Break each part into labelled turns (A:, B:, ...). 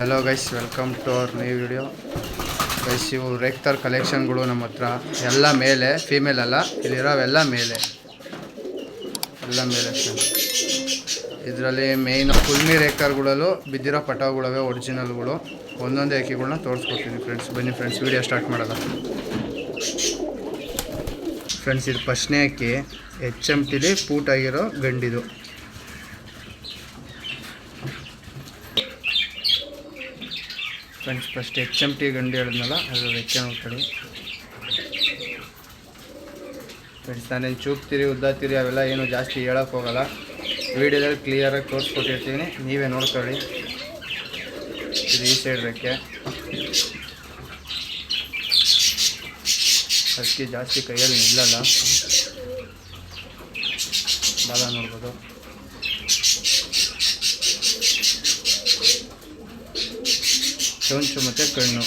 A: Hello guys welcome to our new video guys ಇವು ರೇಕ್ತರ್ ಕಲೆಕ್ಷನ್ಗಳು ನಮ್ಮ ಹತ್ರ. ಎಲ್ಲ ಮೇಲೆ ಫೀಮೇಲ್ ಅಲ್ಲ ಇಲ್ಲಿರೋವೆಲ್ಲ ಮೇಲೆ. ಎಲ್ಲ ಮೇಲೆ ಇದರಲ್ಲಿ ಮೇಯ್ನ್ ಕುಲ್ಮಿ ರೇಕ್ತರ್ಗಳಲ್ಲೂ ಬಿದ್ದಿರೋ ಪಟಾವುಗಳವೆ ಒರಿಜಿನಲ್ಗಳು ಒಂದೊಂದೇ ಅಕ್ಕಿಗಳನ್ನ ತೋರಿಸ್ಕೊಡ್ತೀನಿ ಫ್ರೆಂಡ್ಸ್ ಬನ್ನಿ ಫ್ರೆಂಡ್ಸ್ ವಿಡಿಯೋ ಸ್ಟಾರ್ಟ್ ಮಾಡೋಲ್ಲ ಫ್ರೆಂಡ್ಸ್ ಇದು ಫಸ್ಟ್ನೇ ಅಕ್ಕಿ. ಎಚ್ ಎಂ ಟಿಲಿ ಪೂಟಾಗಿರೋ ಗಂಡಿದು. Friends, first H M T ಗಂಡು ಹೇಳಿದ್ನಲ್ಲ ಅದು ವೆಚ್ಚ ನೋಡ್ಕೊಳ್ಳಿ ಫ್ರೆಂಡ್ಸ್, ನಾನೇನು ಚೂಪ್ತೀರಿ ಉದ್ದಾತೀರಿ ಅವೆಲ್ಲ ಏನು ಜಾಸ್ತಿ ಹೇಳೋಕೆ ಹೋಗಲ್ಲ. ವೀಡಿಯೋದಲ್ಲಿ ಕ್ಲಿಯರಾಗಿ ತೋರಿಸ್ಕೊಟ್ಟಿರ್ತೀನಿ ನೀವೇ ನೋಡ್ಕೊಳ್ಳಿ. ಇದು ಈ ಸೈಡ್ ರೆಕ್ಕೆ. ಅದಕ್ಕೆ ಜಾಸ್ತಿ ಕೈಯಲ್ಲಿ ನಿಲ್ಲಲ್ಲ. ಬಾಲ ನೋಡ್ಬೋದು. ಚೊಂಚು ಮತ್ತು ಕಣ್ಣು.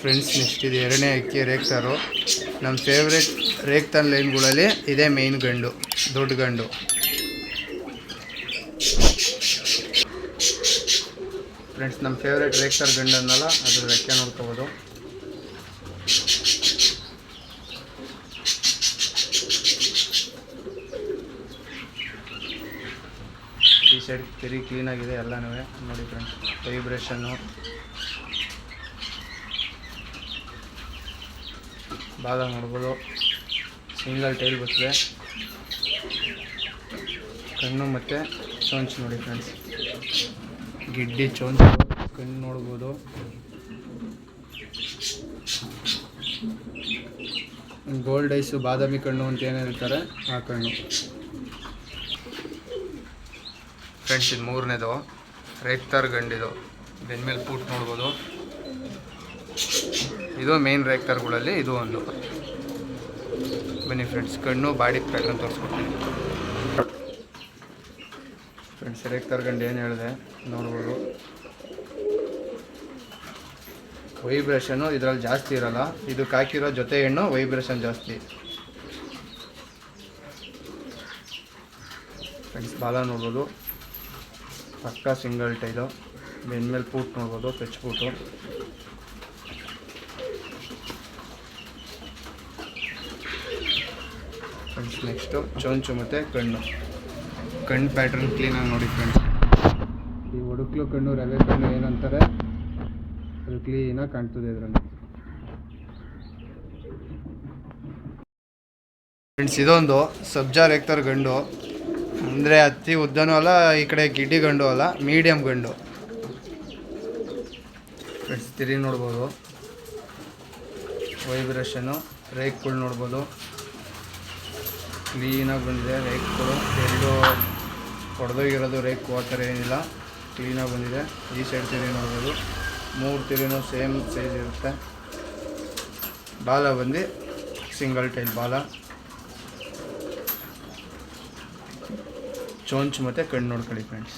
A: ಫ್ರೆಂಡ್ಸ್ ನೆಕ್ಸ್ಟ್ ಇದು ಎರಡನೇ ಅಕ್ಕಿ ರೇಖ್ತಾರು ನಮ್ಮ ಫೇವ್ರೆಟ್ ರೇಕ್ತಾನ್ ಲೈನ್ಗಳಲ್ಲಿ ಇದೇ ಮೇಯ್ನ್ ಗಂಡು, ದೊಡ್ಡ ಗಂಡು. ಫ್ರೆಂಡ್ಸ್, ನಮ್ಮ ಫೇವ್ರೇಟ್ ರೇಕ್ಸರ್ ಗಂಡನ್ನಲ್ಲ ಅದ್ರ ರೆಕ್ಕೆ ನೋಡ್ಕೋಬೋದು. ಈ ಸೈಡ್ ತಿರಿ ಕ್ಲೀನಾಗಿದೆ ಎಲ್ಲನೂ ನೋಡಿ ಫ್ರೆಂಡ್ಸ್ ವೈಬ್ರೇಷನ್ನು ಭಾಗ ನೋಡ್ಬೋದು. ಸಿಂಗಲ್ ಟೈಲ್ ಬರ್ತದೆ. ಕಣ್ಣು ಮತ್ತು ಸೋಂಚ್ ನೋಡಿ ಫ್ರೆಂಡ್ಸ್ ಗಿಡ್ಡಿ ಚೊಂಚ ಕಣ್ಣು ನೋಡ್ಬೋದು. ಗೋಲ್ಡ್ ಐಸು, ಬಾದಾಮಿ ಕಣ್ಣು ಅಂತ ಏನು ಹೇಳ್ತಾರೆ, ಆ ಕಣ್ಣು. ಫ್ರೆಂಡ್ಸ್ ಇದು ಮೂರನೇದು. ರೇಕ್ತಾರ್ ಗಂಡಿದು. ಬೆನ್ಮೇಲೆ ಪೂಟ್ ನೋಡ್ಬೋದು. ಇದು ಮೇನ್ ರೇಕ್ತಾರ್ಗಳಲ್ಲಿ ಇದು ಒಂದು. ಬನ್ನಿ ಫ್ರೆಂಡ್ಸ್ ಕಣ್ಣು, ಬಾಡಿ ಪ್ಯಾಟ್ರನ್ ತೋರಿಸ್ಕೊಡ್ತೀನಿ. ಫ್ರೆಂಡ್ಸ್ ರೇಕ್ತಾರ್ ತರ್ಗಂಡು ಏನು ಹೇಳಿದೆ? ನೋಡ್ಬೋದು. ವೈಬ್ರೇಷನು ಇದರಲ್ಲಿ ಜಾಸ್ತಿ ಇರಲ್ಲ. ಇದಕ್ಕೆ ಹಾಕಿರೋ ಜೊತೆ ಹೆಣ್ಣು ವೈಬ್ರೇಷನ್ ಜಾಸ್ತಿ. ಫ್ರೆಂಡ್ಸ್ ಬಾಲ ನೋಡ್ಬೋದು. ಪಕ್ಕ ಸಿಂಗಲ್ ಟೈಲು ಬೆನ್ಮೇಲೆ ಪೂಟ್ ನೋಡ್ಬೋದು ಪೆಚ್ ಪೂಟು. ಫ್ರೆಂಡ್ಸ್ ನೆಕ್ಸ್ಟು ಚೊಂಚು ಮತ್ತು ಕಣ್ಣು. ಕಣ್ಣು ಪ್ಯಾಟ್ರನ್ ಕ್ಲೀನಾಗಿ ನೋಡಿ ಫ್ರೆಂಡ್ಸ್ ಈ ಒಡುಕ್ಲು ಕಣ್ಣು ರವೆ ಕಣ್ಣು ಏನಂತಾರೆ ಅದು ಕ್ಲೀನಾಗಿ ಕಾಣ್ತದೆ ಇದರಲ್ಲಿ. ಫ್ರೆಂಡ್ಸ್ ಇದೊಂದು ಸಬ್ಜಾ ರೇಕ್ತರ್ ಗಂಡು. ಅಂದರೆ ಅತಿ ಉದ್ದನೂ ಅಲ್ಲ ಈ ಕಡೆ ಗಿಡ್ಡಿ ಗಂಡು ಅಲ್ಲ ಮೀಡಿಯಮ್ ಗಂಡು. ಫ್ರೆಂಡ್ಸ್ ತಿರಿ ನೋಡ್ಬೋದು. ವೈಬ್ರೇಷನು ರೇಕ್ಗಳು ನೋಡ್ಬೋದು. ಕ್ಲೀನಾಗಿ ಬಂದಿದೆ ರೇಕ್ಗಳು ಎರಡು ಹೊಡೆದೋಗಿರೋದು ರೇಕ್ ಆ ಏನಿಲ್ಲ. ಕ್ಲೀನಾಗಿ ಬಂದಿದೆ. ಈ ಸೈಡ್ ತಿರಿ ನೋಡ್ಬೋದು. ಮೂರು ತಿರಿನೂ ಸೇಮ್ ಸೈಜ್ ಇರುತ್ತೆ. ಬಾಲ ಬಂದು ಸಿಂಗಲ್ ಟೈಲ್ ಬಾಲ. ಚೋಂಚ್ ಮತ್ತು ಕಣ್ಣು ನೋಡ್ಕೊಳ್ಳಿ ಫ್ರೆಂಡ್ಸ್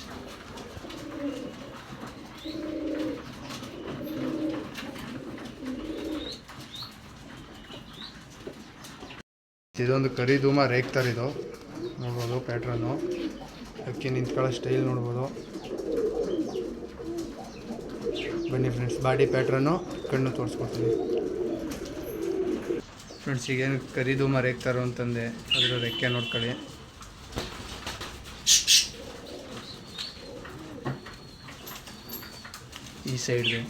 A: ಇದೊಂದು ಕರಿ ಧೂಮ ಥರ ಇದು. ನೋಡ್ಬೋದು ಪ್ಯಾಟ್ರನ್ನು ಅಕ್ಕಿ ನಿಂತ್ಕೊಳ್ಳೋ ಸ್ಟೈಲ್ ನೋಡ್ಬೋದು. ಬನ್ನಿ ಫ್ರೆಂಡ್ಸ್ ಬಾಡಿ ಪ್ಯಾಟ್ರನ್ನು ಕಣ್ಣು ತೋರಿಸ್ಕೊಡ್ತೀನಿ. ಫ್ರೆಂಡ್ಸ್ ಈಗೇನು ಕರಿದು ಧೂಮ ರೇಕ್ತಾರೋ ಅಂತಂದೆ, ಅದರ ರೆಕ್ಕೆ ನೋಡ್ಕೊಳ್ಳಿ. ಈ ಸೈಡ್ಗೆ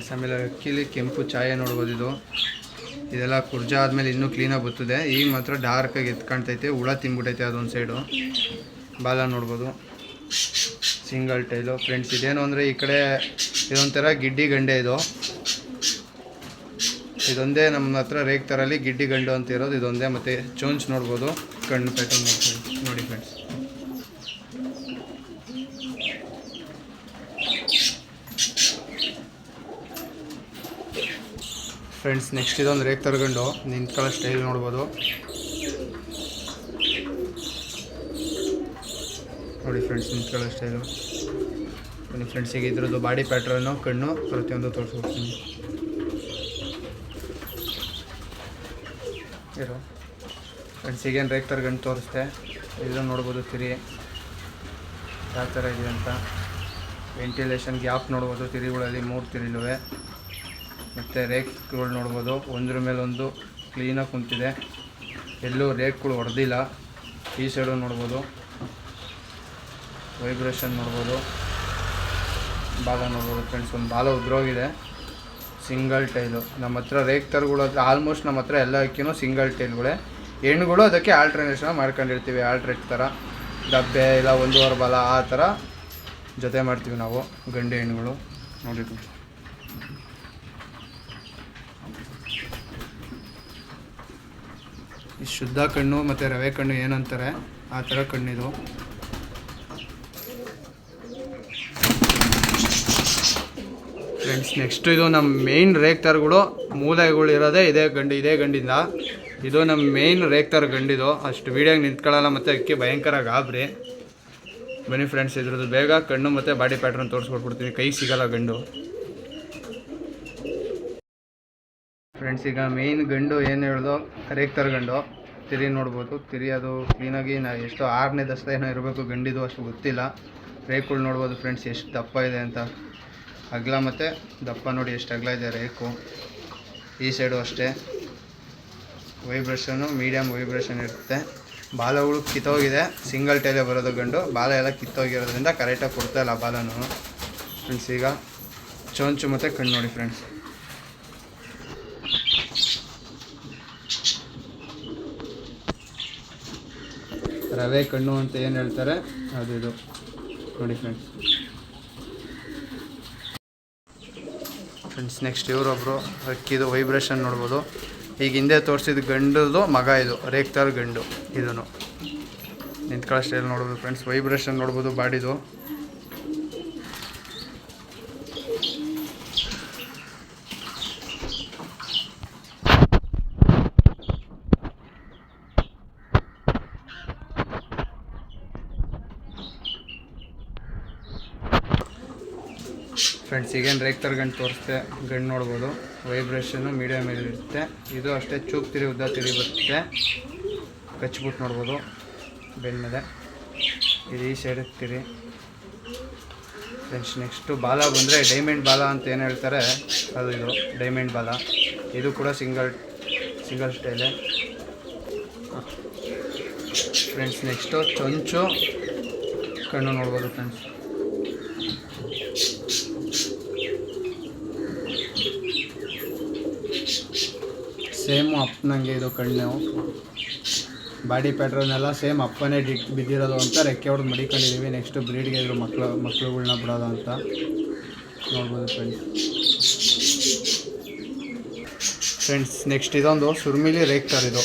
A: ಫ್ರೆಂಡ್ಸ್ ಆಮೇಲೆ ಅಕ್ಕಿಲಿ ಕೆಂಪು ಛಾಯೆ ನೋಡ್ಬೋದು ಇದು. ಇದೆಲ್ಲ ಕುರ್ಜ ಆದಮೇಲೆ ಇನ್ನೂ ಕ್ಲೀನಾಗಿ ಬರ್ತದೆ. ಈಗ ಮಾತ್ರ ಡಾರ್ಕಾಗಿ ಎತ್ಕೊಳ್ತೈತೆ ಹುಳ ತಿಂದ್ಬಿಟ್ಟೈತೆ ಅದೊಂದು ಸೈಡು ಬಾಲ ನೋಡ್ಬೋದು. ಸಿಂಗಲ್ ಟೈಲು ಫ್ರೆಂಡ್ಸ್ ಇದೇನು ಅಂದರೆ ಈ ಕಡೆ ಇದೊಂಥರ ಗಿಡ್ಡಿ ಗಂಡೆ ಇದು. ಇದೊಂದೇ ನಮ್ಮ ಹತ್ರ ರೇಗ್ ಥರಲ್ಲಿ ಗಿಡ್ಡಿ ಗಂಡು ಅಂತ ಇರೋದು. ಇದೊಂದೇ ಮತ್ತು ಚೋಂಚ್ ನೋಡ್ಬೋದು. ಕಣ್ಣು ಪೆಟ್ಟು ನೋಡಿ ಫ್ರೆಂಡ್ಸ್ ಫ್ರೆಂಡ್ಸ್ ನೆಕ್ಸ್ಟ್ ಇದೊಂದು ರೇಕ್ ತರ್ಕೊಂಡು ನಿಂತ್ಕೊಳ್ಳೋ ಸ್ಟೈಲ್ ನೋಡ್ಬೋದು. ನೋಡಿ ಫ್ರೆಂಡ್ಸ್ ನಿಂತ್ಕೊಳ್ಳೋ ಸ್ಟೈಲು ನೋಡಿ ಫ್ರೆಂಡ್ಸಿಗೆ ಇದ್ರದ್ದು ಬಾಡಿ ಪ್ಯಾಟ್ರನ್ನು ಕಣ್ಣು ಪ್ರತಿಯೊಂದು ತೋರಿಸ್ಕೊಡ್ತೀನಿ. ಇರೋ. ಫ್ರೆಂಡ್ಸ್ ಈಗೇನು ರೇಕ್ ತರ್ಗಂಡು ತೋರಿಸ್ದೆ? ಇದನ್ನು ನೋಡ್ಬೋದು, ತಿರಿ. ಯಾವ ಥರ ಇದೆ ಅಂತ. ವೆಂಟಿಲೇಷನ್ ಗ್ಯಾಪ್ ನೋಡ್ಬೋದು ತಿರಿಗಳಲ್ಲಿ ಮೂರು ತಿರಿಲುವೆ. ಮತ್ತು ರೇಕ್ಗಳು ನೋಡ್ಬೋದು. ಒಂದ್ರ ಮೇಲೆ ಒಂದು ಕ್ಲೀನಾಗಿ ಕುಂತಿದೆ. ಎಲ್ಲೂ ರೇಕ್ಗಳು ಹೊಡೆದಿಲ್ಲ ಈ ಸೈಡು ನೋಡ್ಬೋದು. ವೈಬ್ರೇಷನ್ ನೋಡ್ಬೋದು. ಭಾಗ ನೋಡ್ಬೋದು ಫ್ರೆಂಡ್ಸ್ ಒಂದು ಬಾಲ ಉದ್ರೋಗಿದೆ. ಸಿಂಗಲ್ ಟೈಲು ನಮ್ಮ ಹತ್ರ ರೇಕ್ ಆಲ್ಮೋಸ್ಟ್ ನಮ್ಮ ಹತ್ರ ಎಲ್ಲ ಅಕ್ಕಿನೂ ಸಿಂಗಲ್ ಟೈಲ್ಗಳೇ ಹೆಣ್ಣುಗಳು ಅದಕ್ಕೆ ಆಲ್ಟ್ರನೇಷನ್ ಮಾಡ್ಕೊಂಡಿರ್ತೀವಿ ಆಲ್ಟ್ರೇಟ್ ಥರ ಡಬ್ಬೆ ಇಲ್ಲ, ಒಂದೂವರೆ ಬಾಲ ಆ ಥರ ಜೊತೆ ಮಾಡ್ತೀವಿ ನಾವು, ಗಂಡು ಹೆಣ್ಣುಗಳು ನೋಡಿ ಈ ಶುದ್ಧ ಕಣ್ಣು ಮತ್ತು ರವೆ ಕಣ್ಣು ಏನಂತಾರೆ, ಆ ಥರ ಕಣ್ಣಿದು. ಫ್ರೆಂಡ್ಸ್ ನೆಕ್ಸ್ಟ್ ಇದು ನಮ್ಮ ಮೇಯ್ನ್ ರೇಕ್ತಾರ್ಗಳು, ಮೂಲೆಗಳು ಇರೋದೇ ಇದೇ ಗಂಡು, ಇದೇ ಗಂಡಿಂದ. ಇದು ನಮ್ಮ ಮೇಯ್ನ್ ರೇಕ್ತಾರ್ ತರ ಗಂಡಿದು. ಅಷ್ಟು ವೀಡಿಯೋಗೆ ನಿಂತ್ಕೊಳ್ಳಲ್ಲ, ಮತ್ತು ಅಕ್ಕಿ ಭಯಂಕರ ಗಾಬ್ರಿ. ಬನ್ನಿ ಫ್ರೆಂಡ್ಸ್ ಇದ್ರದ್ದು ಬೇಗ ಕಣ್ಣು ಮತ್ತು ಬಾಡಿ ಪ್ಯಾಟ್ರನ್ ತೋರಿಸ್ಕೊಟ್ಬಿಡ್ತೀನಿ. ಕೈ ಸಿಗಲ್ಲ ಗಂಡು. ಫ್ರೆಂಡ್ಸ್ ಈಗ ಮೇಯ್ನ್ ಗಂಡು ಏನು ಹೇಳ್ದು? ತರ ಗಂಡು. ತಿರಿ ನೋಡ್ಬೋದು. ತಿರಿ ಅದು ಕ್ಲೀನಾಗಿ ನಾ ಎಷ್ಟು ಆರನೇ ದಸ್ತ ಏನೋ ಇರಬೇಕು, ಗಂಡಿದು ಅಷ್ಟು ಗೊತ್ತಿಲ್ಲ. ರೇಕ್ಗಳು ನೋಡ್ಬೋದು ಫ್ರೆಂಡ್ಸ್ ಎಷ್ಟು ದಪ್ಪ ಇದೆ ಅಂತ. ಅಗಲ ಮತ್ತು ದಪ್ಪ ನೋಡಿ ಎಷ್ಟು ಅಗಲ ಇದೆ ರೇಕು. ಈ ಸೈಡು ಅಷ್ಟೇ. ವೈಬ್ರೇಷನು ಮೀಡಿಯಮ್ ವೈಬ್ರೇಷನ್ ಇರುತ್ತೆ. ಬಾಲಗಳು ಕಿತ್ತೋಗಿದೆ. ಸಿಂಗಲ್ ಟೈಲೇ ಬರೋದು ಗಂಡು. ಬಾಲ ಎಲ್ಲ ಕಿತ್ತೋಗಿರೋದ್ರಿಂದ ಕರೆಕ್ಟಾಗಿ ಕೊಡ್ತಾ ಇಲ್ಲ ಬಾಲನು. ಫ್ರೆಂಡ್ಸ್ ಈಗ ಚೊಂಚು ಮತ್ತು ಕಣ್ಣು ನೋಡಿ ಫ್ರೆಂಡ್ಸ್ ರವೆ ಕಣ್ಣು ಅಂತ ಏನು ಹೇಳ್ತಾರೆ? ಅದು ಇದು. ನೋಡಿ ಫ್ರೆಂಡ್ಸ್ ಫ್ರೆಂಡ್ಸ್ ನೆಕ್ಸ್ಟ್ ಇವರೊಬ್ಬರು ಅಕ್ಕಿದು ವೈಬ್ರೇಷನ್ ನೋಡ್ಬೋದು. ಈಗ ಹಿಂದೆ ತೋರಿಸಿದ ಗಂಡದು ಮಗ ಇದು ರೇಕ್ತಾರ್ ಗಂಡು. ಇದನ್ನು. ನಿಂತ್ಕೊಳ್ಳೋ ಸ್ಟೈಲ್ ನೋಡ್ಬೋದು ಫ್ರೆಂಡ್ಸ್ ವೈಬ್ರೇಷನ್ ನೋಡ್ಬೋದು ಬಾಡಿದು. ಫ್ರೆಂಡ್ಸ್ ಈಗೇನು ರೇಕ್ತರ್ ಗಂಡು ತೋರಿಸ್ತೆ ಗಂಡು ನೋಡ್ಬೋದು. ವೈಬ್ರೇಷನು ಮೀಡಿಯಮ್ ಇರುತ್ತೆ. ಇದು ಅಷ್ಟೇ ಚೂಕ್ ತಿರಿ ಉದ್ದ ತಿರಿ ಬರುತ್ತೆ. ಕಚ್ಬಿಟ್ಟು ನೋಡ್ಬೋದು. ಬೆಣ್ಣೆ ಇದು ಈ ಸೈಡ್ ತಿರಿ ಫ್ರೆಂಡ್ಸ್ ನೆಕ್ಸ್ಟು ಬಾಲ ಬಂದರೆ ಡೈಮಂಡ್ ಬಾಲ ಅಂತ ಏನು ಹೇಳ್ತಾರೆ? ಅದು ಇದು ಡೈಮಂಡ್ ಬಾಲ. ಇದು ಕೂಡ ಸಿಂಗಲ್ ಸಿಂಗಲ್ ಸ್ಟೈಲೆ ಫ್ರೆಂಡ್ಸ್ ನೆಕ್ಸ್ಟು ಚೊಂಚು. ಕಣ್ಣು ನೋಡ್ಬೋದು ಫ್ರೆಂಡ್ಸ್ ಸೇಮು ಅಪ್ಪನಂಗೆ ಇದು ಕಣ್ಣು ಬಾಡಿ ಪ್ಯಾಟ್ರನ್ ಎಲ್ಲ ಸೇಮ್ ಅಪ್ಪನೇ ಡಿ ಬಿದ್ದಿರೋದು ಅಂತ ರೆಕ್ಕೆ ಹೊಡೆದು ಮಡಿಕೊಂಡಿದ್ದೀವಿ ನೆಕ್ಸ್ಟ್ ಬ್ರೀಡ್ಗೆ ಇದ್ರು ಮಕ್ಕಳು ಮಕ್ಳುಗಳ್ನ ಬಿಡೋದು ಅಂತ. ನೋಡ್ಬೋದು ಫ್ರೆಂಡ್ಸ್ ಫ್ರೆಂಡ್ಸ್ ನೆಕ್ಸ್ಟ್ ಇದೊಂದು ಸುರ್ಮಿಲಿ ರೇಕ್ತಾರ್ ಇದು.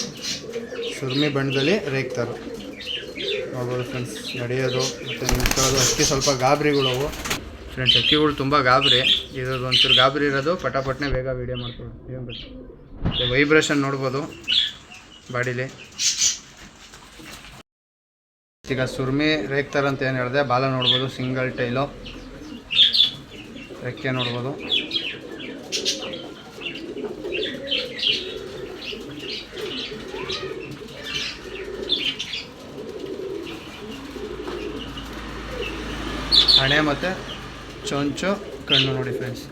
A: ಸುರ್ಮಿ ಬಣ್ಣದಲ್ಲಿ ರೇಕ್ತಾರು ನೋಡ್ಬೋದು ಫ್ರೆಂಡ್ಸ್ ನಡೆಯೋದು ಮತ್ತು ನಿಂತ್ಕೊಳ್ಳೋದು ಅಕ್ಕಿ ಸ್ವಲ್ಪ ಗಾಬರಿಗಳು ಫ್ರೆಂಡ್ಸ್ ಅಕ್ಕಿಗಳು ತುಂಬ ಗಾಬರಿ. ಇರೋದು ಒಂಚೂರು ಗಾಬರಿ ಇರೋದು. ಪಟಾಪಟ್ನೆ ಬೇಗ ವೀಡಿಯೋ ಮಾಡ್ಕೊಳ್ಳೋದು. ಏನು ಬೇಕು? ವೈಬ್ರೇಷನ್ ನೋಡ್ಬೋದು ಬಾಡಿಲಿ. ಈಗ ಸುರ್ಮಿ ರೇಕ್ತಾರ ಅಂತ ಏನು ಹೇಳಿದೆ, ಬಾಲ ನೋಡ್ಬೋದು ಸಿಂಗಲ್ ಟೈಲು ರೆಕ್ಕೆ ನೋಡ್ಬೋದು. ಹಣೆ ಮತ್ತು ಚೊಂಚು ಕಣ್ಣು ನೋಡಿ ಫ್ರೆಂಡ್ಸ್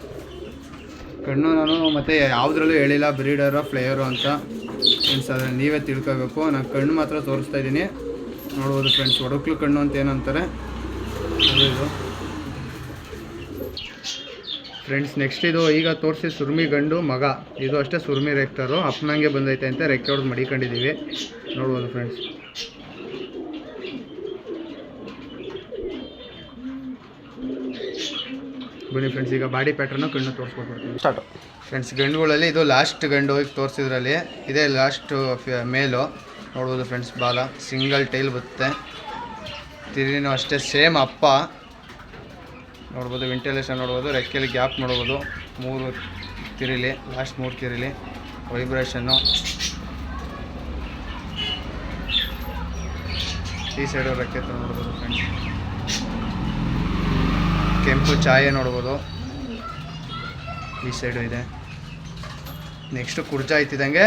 A: ಕಣ್ಣು ನಾನು ಮತ್ತೆ ಯಾವುದ್ರಲ್ಲೂ ಹೇಳಿಲ್ಲ, ಬ್ರೀಡರು ಫ್ಲೇಯರು ಅಂತ. ಫ್ರೆಂಡ್ಸ್ ಅದನ್ನು ನೀವೇ ತಿಳ್ಕೋಬೇಕು. ನಾನು ಕಣ್ಣು ಮಾತ್ರ ತೋರಿಸ್ತಾ ಇದ್ದೀನಿ. ನೋಡ್ಬೋದು ಫ್ರೆಂಡ್ಸ್ ಒಡಕ್ಲು ಕಣ್ಣು ಅಂತ ಏನಂತಾರೆ. ಅದು ಇದು. ಫ್ರೆಂಡ್ಸ್ ನೆಕ್ಸ್ಟ್ ಇದು ಈಗ ತೋರಿಸಿ ಸುರ್ಮಿ ಗಂಡು ಮಗ. ಇದು ಅಷ್ಟೇ ಸುರ್ಮಿ ರೆಕ್ಟರು ಅಪ್ಪನಂಗೆ ಬಂದೈತೆ ಅಂತ ರೆಕ್ಕೆ ಹೊಡೆದು ಮಡಿಕೊಂಡಿದ್ದೀವಿ. ನೋಡ್ಬೋದು ಫ್ರೆಂಡ್ಸ್ ಬನ್ನಿ ಫ್ರೆಂಡ್ಸ್ ಈಗ ಬಾಡಿ ಪ್ಯಾಟ್ರನ್ನು ಕಣ್ಣು ತೋರಿಸ್ಕೊಟ್ಬಿಡ್ತೀನಿ
B: ಸ್ಟಾರ್ಟ್
A: ಫ್ರೆಂಡ್ಸ್ ಗಂಡುಗಳಲ್ಲಿ ಇದು ಲಾಸ್ಟ್ ಗಂಡು ಹೋಗಿ ತೋರಿಸಿದ್ರಲ್ಲಿ ಇದೇ ಲಾಸ್ಟ್ ಮೇಲು. ನೋಡ್ಬೋದು ಫ್ರೆಂಡ್ಸ್ ಬಾಲ. ಸಿಂಗಲ್ ಟೈಲ್ ಬರುತ್ತೆ. ತಿರಿನೂ ಅಷ್ಟೇ ಸೇಮ್ ಅಪ್ಪ. ನೋಡ್ಬೋದು ವೆಂಟಿಲೇಷನ್ ನೋಡ್ಬೋದು ರೆಕ್ಕೆಯಲ್ಲಿ ಗ್ಯಾಪ್ ನೋಡ್ಬೋದು. ಮೂರು ತಿರಿಲಿ ಲಾಸ್ಟ್ ಮೂರು ತಿರಿಲಿ ವೈಬ್ರೇಷನ್ನು ಈ ಸೈಡು ರೆಕ್ಕೆ ನೋಡ್ಬೋದು ಫ್ರೆಂಡ್ಸ್ ಕೆಂಪು ಚಾಯೆ ನೋಡ್ಬೋದು. ಈ ಸೈಡು ಇದೆ. ನೆಕ್ಸ್ಟು ಕುರ್ಜಾ ಇತ್ತಿದಂಗೆ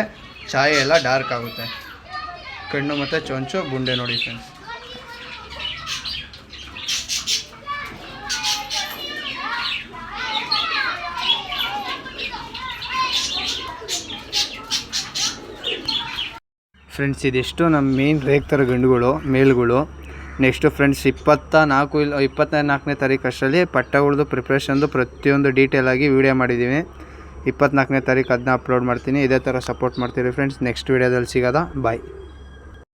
A: ಛಾಯೆ ಎಲ್ಲ ಡಾರ್ಕ್ ಆಗುತ್ತೆ. ಕಣ್ಣು ಮತ್ತು ಚೊಂಚು, ಗುಂಡೆ ನೋಡಿ ಫ್ರೆಂಡ್ಸ್ ಫ್ರೆಂಡ್ಸ್ ಇದಿಷ್ಟು ನಮ್ಮ ಮೇನ್ ಥರ ಗಂಡುಗಳು, ಮೇಲ್ಗಳು. ನೆಕ್ಸ್ಟು ಫ್ರೆಂಡ್ಸ್ ಇಪ್ಪತ್ತ ನಾಲ್ಕು ಇಲ್ಲ ಇಪ್ಪತ್ತ ನಾಲ್ಕನೇ ತಾರೀಕು ಅಷ್ಟರಲ್ಲಿ ಪಟ್ಟಗಳದ್ದು ಪ್ರಿಪ್ರೇಷನ್ದು ಪ್ರತಿಯೊಂದು ಡೀಟೇಲ್ ಆಗಿ ವೀಡಿಯೋ ಮಾಡಿದ್ದೀವಿ ಇಪ್ಪತ್ತ್ನಾಲ್ಕನೇ ತಾರೀಕು ಅದನ್ನ ಅಪ್ಲೋಡ್ ಮಾಡ್ತೀನಿ. ಇದೇ ಥರ ಸಪೋರ್ಟ್ ಮಾಡ್ತೀರಿ ಫ್ರೆಂಡ್ಸ್ ನೆಕ್ಸ್ಟ್ ವೀಡಿಯೋದಲ್ಲಿ ಸಿಗೋದ? ಬಾಯ್